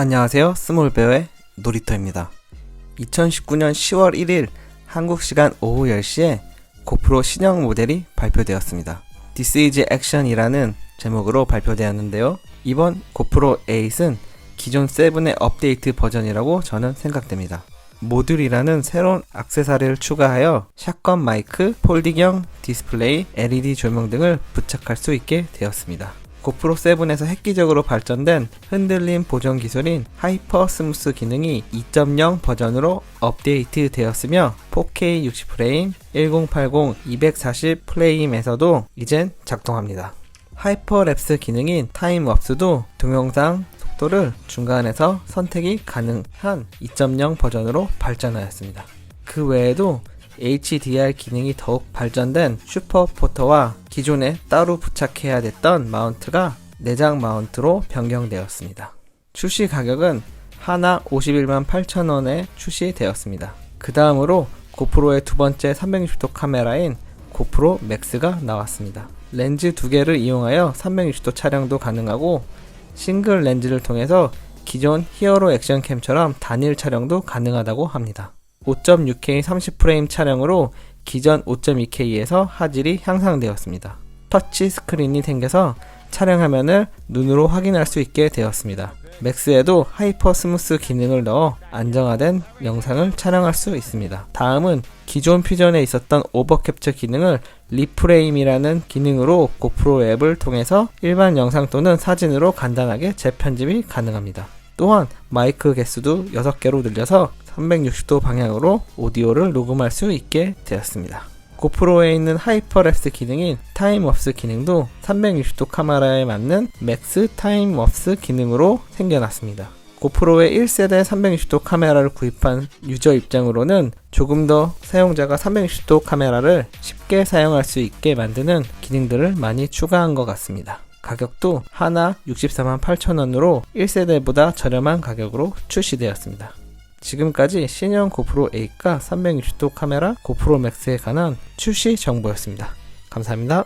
안녕하세요. 스몰베어의 놀이터입니다. 2019년 10월 1일 한국 시간 오후 10시에 고프로 신형 모델이 발표되었습니다. This is Action이라는 제목으로 발표되었는데요. 이번 고프로 8은 기존 7의 업데이트 버전이라고 저는 생각됩니다. 모듈이라는 새로운 액세서리를 추가하여 샷건 마이크, 폴딩형 디스플레이, LED 조명 등을 부착할 수 있게 되었습니다. 고프로 7에서 획기적으로 발전된 흔들림 보정 기술인 하이퍼 스무스 기능이 2.0 버전으로 업데이트 되었으며 4K 60프레임, 1080, 240 프레임에서도 이젠 작동합니다. 하이퍼 랩스 기능인 타임왑스도 동영상 속도를 중간에서 선택이 가능한 2.0 버전으로 발전하였습니다. 그 외에도 HDR 기능이 더욱 발전된 슈퍼포터와 기존에 따로 부착해야 됐던 마운트가 내장 마운트로 변경되었습니다. 출시 가격은 하나 51만 8천원에 출시되었습니다. 그 다음으로 고프로의 두 번째 360도 카메라인 고프로 맥스가 나왔습니다. 렌즈 두 개를 이용하여 360도 촬영도 가능하고 싱글 렌즈를 통해서 기존 히어로 액션캠처럼 단일 촬영도 가능하다고 합니다. 5.6K 30프레임 촬영으로 기존 5.2K에서 화질이 향상되었습니다. 터치 스크린이 생겨서 촬영 화면을 눈으로 확인할 수 있게 되었습니다. 맥스에도 하이퍼 스무스 기능을 넣어 안정화된 영상을 촬영할 수 있습니다. 다음은 기존 퓨전에 있었던 오버 캡처 기능을 리프레임이라는 기능으로 고프로 앱을 통해서 일반 영상 또는 사진으로 간단하게 재편집이 가능합니다. 또한 마이크 개수도 6개로 늘려서 360도 방향으로 오디오를 녹음할 수 있게 되었습니다. 고프로에 있는 하이퍼랩스 기능인 타임업스 기능도 360도 카메라에 맞는 맥스 타임업스 기능으로 생겨났습니다. 고프로의 1세대 360도 카메라를 구입한 유저 입장으로는 조금 더 사용자가 360도 카메라를 쉽게 사용할 수 있게 만드는 기능들을 많이 추가한 것 같습니다. 가격도 하나 64만 8천원으로 1세대보다 저렴한 가격으로 출시되었습니다. 지금까지 신형 고프로 8과 360도 카메라 고프로 맥스에 관한 출시 정보였습니다. 감사합니다.